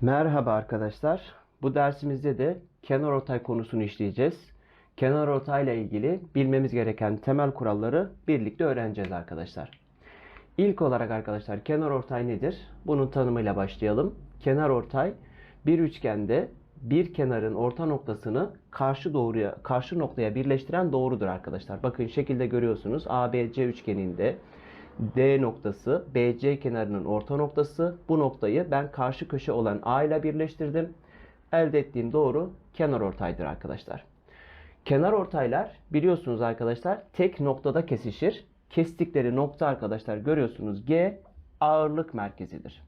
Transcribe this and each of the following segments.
Merhaba arkadaşlar. Bu dersimizde de kenar ortay konusunu işleyeceğiz. Kenar ortay ile ilgili bilmemiz gereken temel kuralları birlikte öğreneceğiz arkadaşlar. İlk olarak arkadaşlar kenar ortay nedir? Bunun tanımıyla başlayalım. Kenar ortay bir üçgende bir kenarın orta noktasını karşı doğruya karşı noktaya birleştiren doğrudur arkadaşlar. Bakın şekilde görüyorsunuz. ABC üçgeninde D noktası BC kenarının orta noktası. Bu noktayı ben karşı köşe olan A ile birleştirdim. Elde ettiğim doğru kenar ortaydır arkadaşlar. Kenar ortaylar biliyorsunuz arkadaşlar tek noktada kesişir. Kestikleri nokta arkadaşlar görüyorsunuz G ağırlık merkezidir.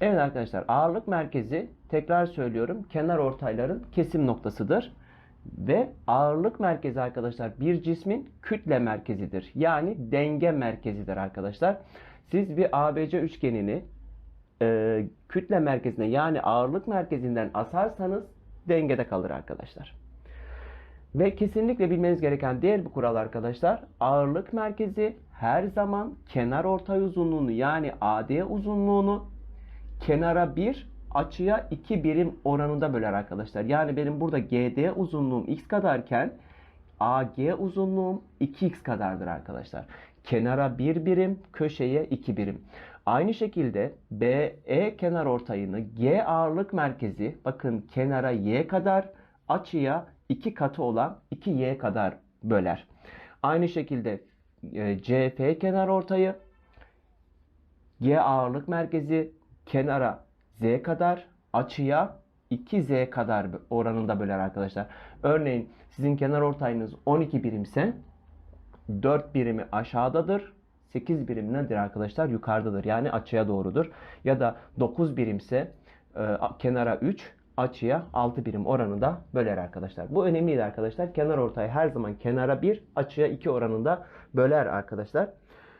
Evet arkadaşlar ağırlık merkezi tekrar söylüyorum kenar ortayların kesim noktasıdır. Ve ağırlık merkezi arkadaşlar bir cismin kütle merkezidir. Yani denge merkezidir arkadaşlar. Siz bir ABC üçgenini e, kütle merkezine yani ağırlık merkezinden asarsanız dengede kalır arkadaşlar. Ve kesinlikle bilmeniz gereken diğer bir kural arkadaşlar. Ağırlık merkezi her zaman kenar ortay uzunluğunu yani AD uzunluğunu kenara 1 açıya 2 birim oranında böler arkadaşlar. Yani benim burada GD uzunluğum x kadarken AG uzunluğum 2x kadardır arkadaşlar. Kenara 1 birim, köşeye 2 birim. Aynı şekilde BE kenar ortayını G ağırlık merkezi bakın kenara y kadar, açıya 2 katı olan 2y kadar böler. Aynı şekilde e, CF kenar ortayı G ağırlık merkezi kenara z kadar açıya 2z kadar oranında böler arkadaşlar. Örneğin sizin kenar ortayınız 12 birimse 4 birimi aşağıdadır. 8 birim nedir arkadaşlar? Yukarıdadır. Yani açıya doğrudur. Ya da 9 birimse e, kenara 3, açıya 6 birim oranında böler arkadaşlar. Bu önemliydi arkadaşlar. Kenar ortayı her zaman kenara 1, açıya 2 oranında böler arkadaşlar.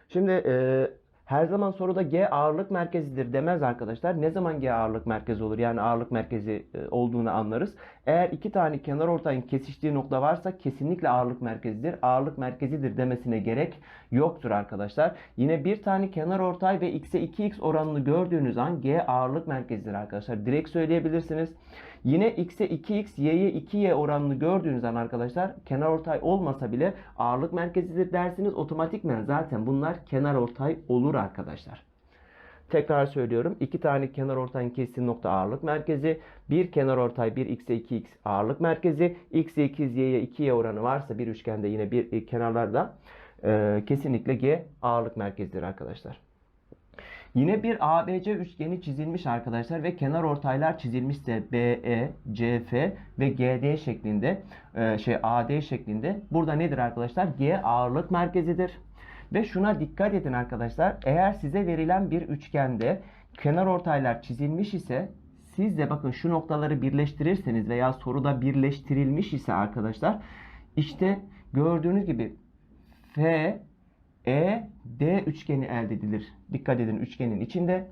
Şimdi e, her zaman soruda G ağırlık merkezidir demez arkadaşlar. Ne zaman G ağırlık merkezi olur? Yani ağırlık merkezi e, olduğunu anlarız. Eğer iki tane kenar ortayın kesiştiği nokta varsa kesinlikle ağırlık merkezidir. Ağırlık merkezidir demesine gerek yoktur arkadaşlar. Yine bir tane kenar ortay ve x'e 2x oranını gördüğünüz an G ağırlık merkezidir arkadaşlar. Direkt söyleyebilirsiniz. Yine x'e 2x, y'ye 2y oranını gördüğünüz an arkadaşlar kenar ortay olmasa bile ağırlık merkezidir dersiniz. Otomatikmen zaten bunlar kenar ortay olur arkadaşlar. Tekrar söylüyorum. iki tane kenar ortayın kestiği nokta ağırlık merkezi. Bir kenar ortay bir x'e 2x ağırlık merkezi. x'e 2 y'ye 2y oranı varsa bir üçgende yine bir e, kenarlarda e, kesinlikle g ağırlık merkezidir arkadaşlar. Yine bir ABC üçgeni çizilmiş arkadaşlar ve kenar ortaylar çizilmişse BE, CF ve GD şeklinde e, şey AD şeklinde. Burada nedir arkadaşlar? G ağırlık merkezidir. Ve şuna dikkat edin arkadaşlar. Eğer size verilen bir üçgende kenar ortaylar çizilmiş ise siz de bakın şu noktaları birleştirirseniz veya soruda birleştirilmiş ise arkadaşlar işte gördüğünüz gibi F e, D üçgeni elde edilir. Dikkat edin üçgenin içinde.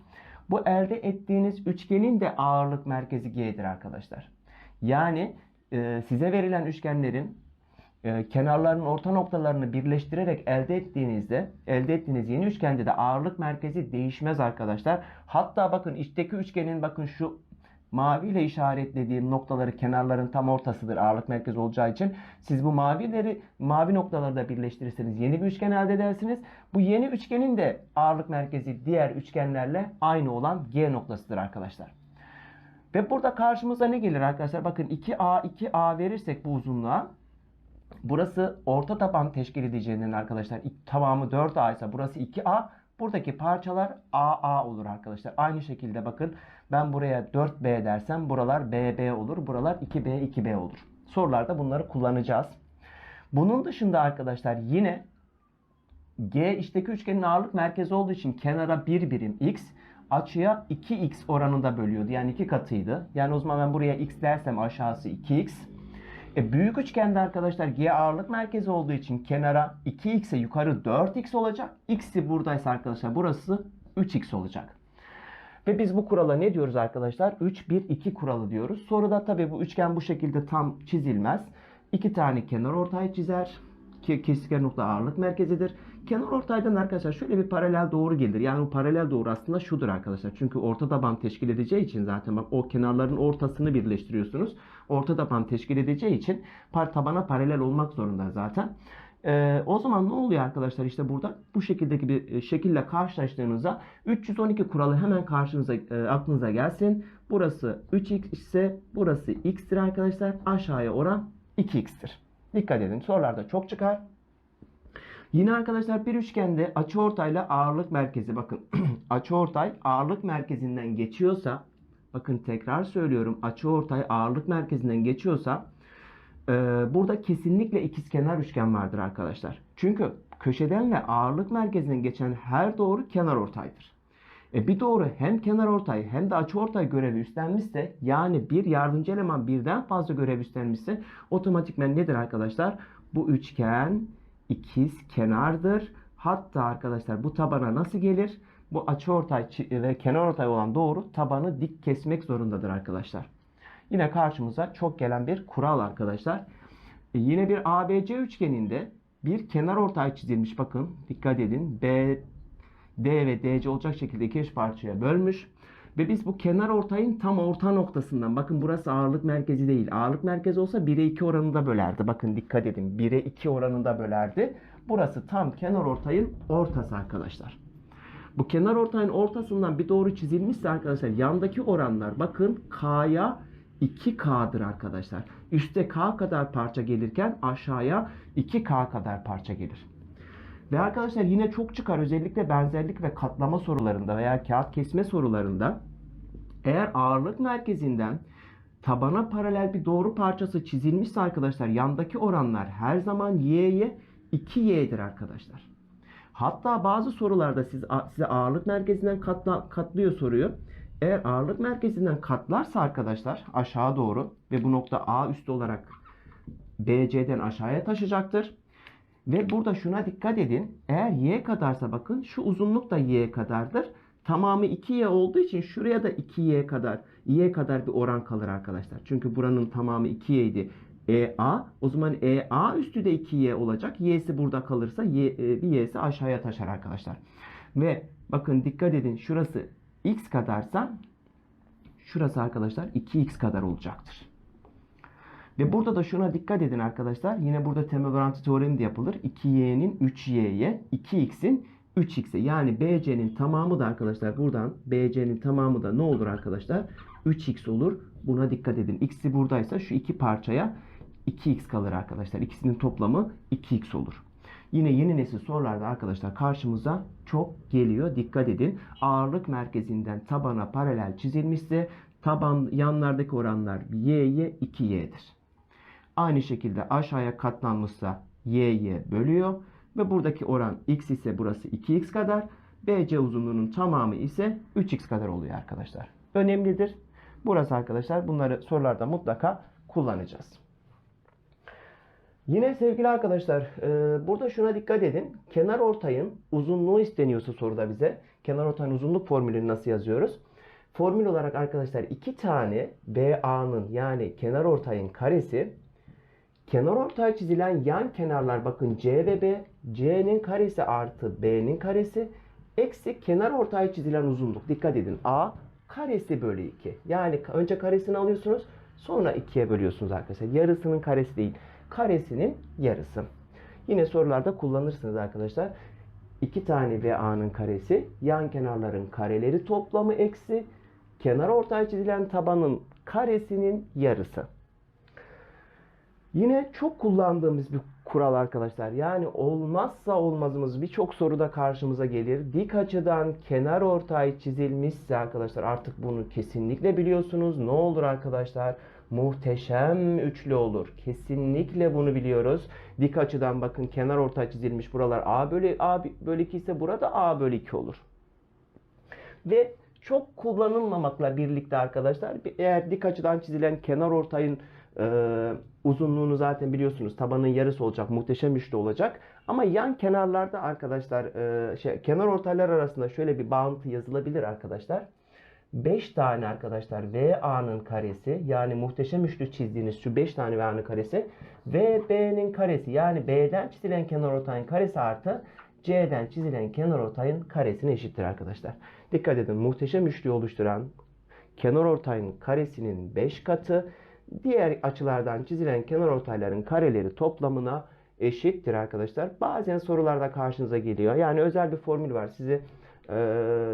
Bu elde ettiğiniz üçgenin de ağırlık merkezi G'dir arkadaşlar. Yani e, size verilen üçgenlerin e, kenarlarının orta noktalarını birleştirerek elde ettiğinizde elde ettiğiniz yeni üçgende de ağırlık merkezi değişmez arkadaşlar. Hatta bakın içteki üçgenin bakın şu mavi ile işaretlediğim noktaları kenarların tam ortasıdır ağırlık merkezi olacağı için. Siz bu mavileri mavi noktaları da birleştirirseniz yeni bir üçgen elde edersiniz. Bu yeni üçgenin de ağırlık merkezi diğer üçgenlerle aynı olan G noktasıdır arkadaşlar. Ve burada karşımıza ne gelir arkadaşlar? Bakın 2A 2A verirsek bu uzunluğa burası orta taban teşkil edeceğinden arkadaşlar tamamı 4A ise burası 2A Buradaki parçalar AA olur arkadaşlar. Aynı şekilde bakın ben buraya 4B dersem buralar BB olur. Buralar 2B 2B olur. Sorularda bunları kullanacağız. Bunun dışında arkadaşlar yine G içteki üçgenin ağırlık merkezi olduğu için kenara 1 birim x açıya 2x oranında bölüyordu. Yani 2 katıydı. Yani o zaman ben buraya x dersem aşağısı 2x. E büyük üçgende arkadaşlar G ağırlık merkezi olduğu için kenara 2x'e yukarı 4x olacak. X'i buradaysa arkadaşlar burası 3x olacak. Ve biz bu kurala ne diyoruz arkadaşlar? 3-1-2 kuralı diyoruz. Soruda tabii bu üçgen bu şekilde tam çizilmez. İki tane kenar ortay çizer. Kesişken nokta ağırlık merkezidir. Kenar ortaydan arkadaşlar şöyle bir paralel doğru gelir. Yani bu paralel doğru aslında şudur arkadaşlar. Çünkü orta taban teşkil edeceği için zaten bak o kenarların ortasını birleştiriyorsunuz. Orta taban teşkil edeceği için par tabana paralel olmak zorunda zaten. Ee, o zaman ne oluyor arkadaşlar işte burada bu şekildeki bir e, şekille karşılaştığınızda 312 kuralı hemen karşınıza e, aklınıza gelsin. Burası 3x ise burası x'tir arkadaşlar. Aşağıya oran 2x'tir. Dikkat edin sorularda çok çıkar. Yine arkadaşlar bir üçgende açıortayla ağırlık merkezi bakın açıortay ağırlık merkezinden geçiyorsa bakın tekrar söylüyorum açıortay ağırlık merkezinden geçiyorsa e, burada kesinlikle ikizkenar üçgen vardır arkadaşlar. Çünkü köşeden ve ağırlık merkezinden geçen her doğru kenar ortaydır. E bir doğru hem kenar ortay hem de açı ortay görevi üstlenmişse yani bir yardımcı eleman birden fazla görev üstlenmişse otomatikmen nedir arkadaşlar? Bu üçgen ikiz kenardır. Hatta arkadaşlar bu tabana nasıl gelir? Bu açı ortay çi- ve kenar ortay olan doğru tabanı dik kesmek zorundadır arkadaşlar. Yine karşımıza çok gelen bir kural arkadaşlar. E, yine bir ABC üçgeninde bir kenar ortay çizilmiş. Bakın dikkat edin. B, D ve DC olacak şekilde iki eş parçaya bölmüş. Ve biz bu kenar ortayın tam orta noktasından bakın burası ağırlık merkezi değil. Ağırlık merkezi olsa 1'e 2 oranında bölerdi. Bakın dikkat edin 1'e 2 oranında bölerdi. Burası tam kenar ortayın ortası arkadaşlar. Bu kenar ortayın ortasından bir doğru çizilmişse arkadaşlar yandaki oranlar bakın K'ya 2K'dır arkadaşlar. Üste K kadar parça gelirken aşağıya 2K kadar parça gelir. Ve arkadaşlar yine çok çıkar özellikle benzerlik ve katlama sorularında veya kağıt kesme sorularında eğer ağırlık merkezinden tabana paralel bir doğru parçası çizilmişse arkadaşlar yandaki oranlar her zaman y'ye 2y'dir arkadaşlar. Hatta bazı sorularda siz, size ağırlık merkezinden katla, katlıyor soruyu. Eğer ağırlık merkezinden katlarsa arkadaşlar aşağı doğru ve bu nokta A üstü olarak BC'den aşağıya taşıyacaktır. Ve burada şuna dikkat edin. Eğer y kadarsa bakın şu uzunluk da y kadardır. Tamamı 2y olduğu için şuraya da 2y kadar y kadar bir oran kalır arkadaşlar. Çünkü buranın tamamı 2y idi. EA o zaman EA üstü de 2y olacak. Y'si burada kalırsa y, e, bir y'si aşağıya taşar arkadaşlar. Ve bakın dikkat edin şurası x kadarsa şurası arkadaşlar 2x kadar olacaktır. Ve burada da şuna dikkat edin arkadaşlar. Yine burada temel orantı teoremi de yapılır. 2y'nin 3y'ye, 2x'in 3x'e. Yani BC'nin tamamı da arkadaşlar buradan BC'nin tamamı da ne olur arkadaşlar? 3x olur. Buna dikkat edin. X'i buradaysa şu iki parçaya 2x kalır arkadaşlar. İkisinin toplamı 2x olur. Yine yeni nesil sorularda arkadaşlar karşımıza çok geliyor. Dikkat edin. Ağırlık merkezinden tabana paralel çizilmişse taban yanlardaki oranlar y'ye 2y'dir. Aynı şekilde aşağıya katlanmışsa y'ye bölüyor. Ve buradaki oran x ise burası 2x kadar. BC uzunluğunun tamamı ise 3x kadar oluyor arkadaşlar. Önemlidir. Burası arkadaşlar bunları sorularda mutlaka kullanacağız. Yine sevgili arkadaşlar e, burada şuna dikkat edin. Kenar ortayın uzunluğu isteniyorsa soruda bize. Kenar ortayın uzunluk formülünü nasıl yazıyoruz? Formül olarak arkadaşlar iki tane BA'nın yani kenar ortayın karesi kenar ortay çizilen yan kenarlar bakın C ve B. C'nin karesi artı B'nin karesi eksi kenar ortay çizilen uzunluk. Dikkat edin. A karesi bölü 2. Yani önce karesini alıyorsunuz sonra 2'ye bölüyorsunuz arkadaşlar. Yarısının karesi değil. Karesinin yarısı. Yine sorularda kullanırsınız arkadaşlar. İki tane VA'nın karesi, yan kenarların kareleri toplamı eksi kenar ortay çizilen tabanın karesinin yarısı. Yine çok kullandığımız bir kural arkadaşlar. Yani olmazsa olmazımız birçok soruda karşımıza gelir. Dik açıdan kenar ortay çizilmişse arkadaşlar artık bunu kesinlikle biliyorsunuz. Ne olur arkadaşlar? Muhteşem üçlü olur. Kesinlikle bunu biliyoruz. Dik açıdan bakın kenar ortay çizilmiş buralar A bölü A bölü 2 ise burada A bölü 2 olur. Ve çok kullanılmamakla birlikte arkadaşlar eğer dik açıdan çizilen kenar ortayın ee, uzunluğunu zaten biliyorsunuz tabanın yarısı olacak muhteşem üçlü olacak ama yan kenarlarda arkadaşlar e, şey kenar ortaylar arasında şöyle bir bağıntı yazılabilir arkadaşlar 5 tane arkadaşlar VA'nın karesi yani muhteşem üçlü çizdiğiniz şu 5 tane VA'nın karesi VB'nin karesi yani B'den çizilen kenarortayın karesi artı C'den çizilen kenarortayın karesine eşittir arkadaşlar. Dikkat edin muhteşem üçlü oluşturan kenarortayın karesinin 5 katı diğer açılardan çizilen kenarortayların kareleri toplamına eşittir arkadaşlar. Bazen sorularda karşınıza geliyor. Yani özel bir formül var. Sizi e,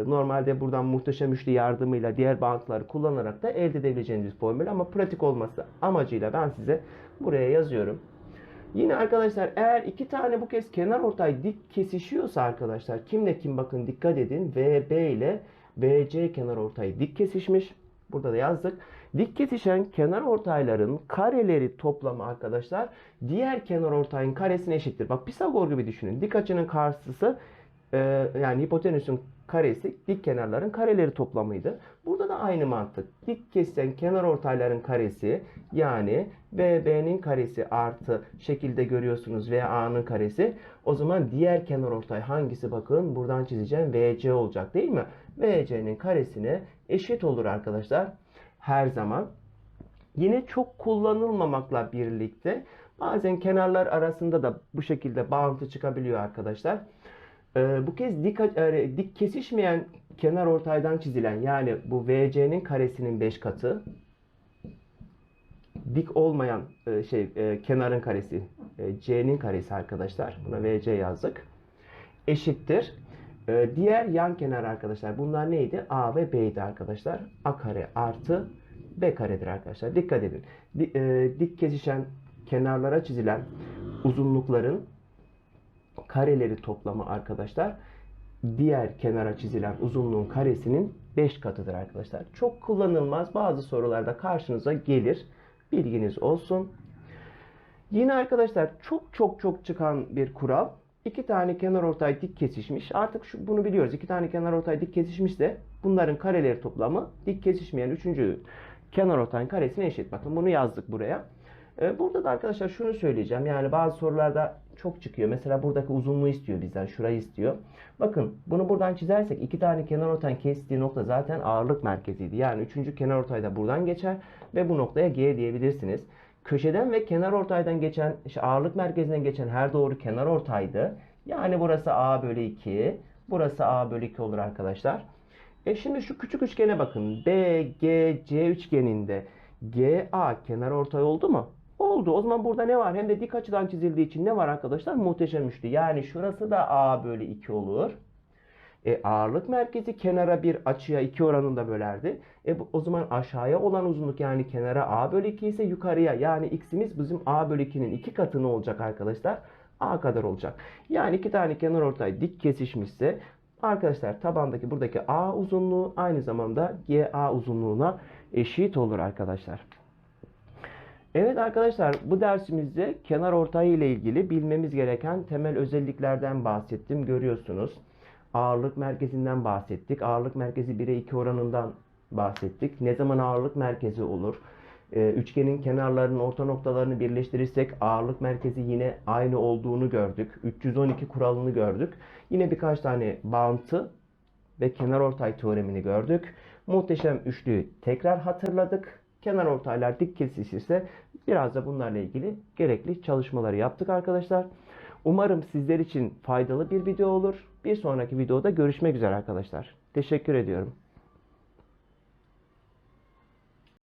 normalde buradan muhteşem üçlü yardımıyla diğer bağıntıları kullanarak da elde edebileceğiniz bir formül ama pratik olması amacıyla ben size buraya yazıyorum. Yine arkadaşlar eğer iki tane bu kez kenar ortay dik kesişiyorsa arkadaşlar kimle kim bakın dikkat edin VB ile BC kenar ortay dik kesişmiş. Burada da yazdık. Dik kesişen kenar ortayların kareleri toplamı arkadaşlar diğer kenar ortayın karesine eşittir. Bak Pisagor gibi düşünün. Dik açının karşısı e, yani hipotenüsün karesi dik kenarların kareleri toplamıydı. Burada da aynı mantık. Dik kesilen kenar ortayların karesi yani BB'nin karesi artı şekilde görüyorsunuz VA'nın karesi. O zaman diğer kenar ortay hangisi bakın buradan çizeceğim VC olacak değil mi? VC'nin karesine eşit olur arkadaşlar. Her zaman. Yine çok kullanılmamakla birlikte bazen kenarlar arasında da bu şekilde bağıntı çıkabiliyor arkadaşlar. Ee, bu kez dik, e, dik kesişmeyen kenar ortaydan çizilen yani bu VC'nin karesinin 5 katı dik olmayan e, şey e, kenarın karesi e, C'nin karesi arkadaşlar. Buna VC yazdık. Eşittir. E, diğer yan kenar arkadaşlar. Bunlar neydi? A ve B'ydi arkadaşlar. A kare artı B karedir arkadaşlar. Dikkat edin. Di, e, dik kesişen kenarlara çizilen uzunlukların kareleri toplamı arkadaşlar diğer kenara çizilen uzunluğun karesinin 5 katıdır arkadaşlar. Çok kullanılmaz. Bazı sorularda karşınıza gelir. Bilginiz olsun. Yine arkadaşlar çok çok çok çıkan bir kural. İki tane kenar ortay dik kesişmiş. Artık şu, bunu biliyoruz. İki tane kenar ortay dik kesişmişse bunların kareleri toplamı dik kesişmeyen üçüncü kenar ortayın karesine eşit. Bakın bunu yazdık buraya. Ee, Burada da arkadaşlar şunu söyleyeceğim. Yani bazı sorularda çok çıkıyor. Mesela buradaki uzunluğu istiyor bizden. Şurayı istiyor. Bakın bunu buradan çizersek iki tane kenar ortayın kestiği nokta zaten ağırlık merkeziydi. Yani üçüncü kenar ortay da buradan geçer ve bu noktaya G diyebilirsiniz. Köşeden ve kenar ortaydan geçen, işte ağırlık merkezinden geçen her doğru kenar ortaydı. Yani burası A bölü 2. Burası A bölü 2 olur arkadaşlar. E şimdi şu küçük üçgene bakın. B, G, C üçgeninde GA kenar ortay oldu mu? Oldu. O zaman burada ne var? Hem de dik açıdan çizildiği için ne var arkadaşlar? Muhteşem üçlü. Yani şurası da A bölü 2 olur. E, ağırlık merkezi kenara bir açıya 2 oranında bölerdi. E, bu, o zaman aşağıya olan uzunluk yani kenara A bölü 2 ise yukarıya yani x'imiz bizim A bölü 2'nin 2 katı ne olacak arkadaşlar? A kadar olacak. Yani iki tane kenar ortay dik kesişmişse arkadaşlar tabandaki buradaki A uzunluğu aynı zamanda GA uzunluğuna eşit olur arkadaşlar. Evet arkadaşlar bu dersimizde kenar ortay ile ilgili bilmemiz gereken temel özelliklerden bahsettim. Görüyorsunuz. Ağırlık merkezinden bahsettik. Ağırlık merkezi 1'e 2 oranından bahsettik. Ne zaman ağırlık merkezi olur? Ee, üçgenin kenarlarının orta noktalarını birleştirirsek ağırlık merkezi yine aynı olduğunu gördük. 312 kuralını gördük. Yine birkaç tane bağıntı ve kenar ortay teoremini gördük. Muhteşem üçlüyü tekrar hatırladık. Kenar ortaylar dik kesişirse biraz da bunlarla ilgili gerekli çalışmaları yaptık arkadaşlar. Umarım sizler için faydalı bir video olur. Bir sonraki videoda görüşmek üzere arkadaşlar. Teşekkür ediyorum.